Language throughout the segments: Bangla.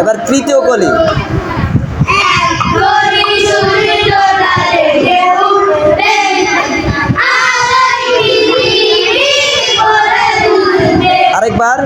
এবার তৃতীয় কলি। আরেকবার।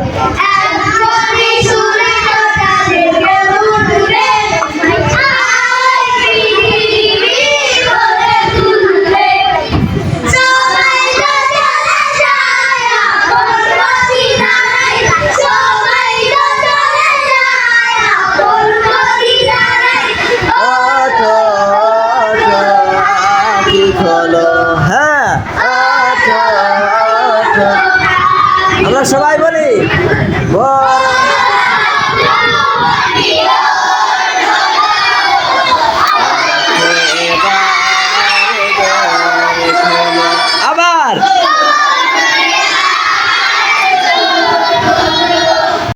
খোলো হ্যাঁ। আচ্ছা, আচ্ছা। আমরা সবাই বলি বড়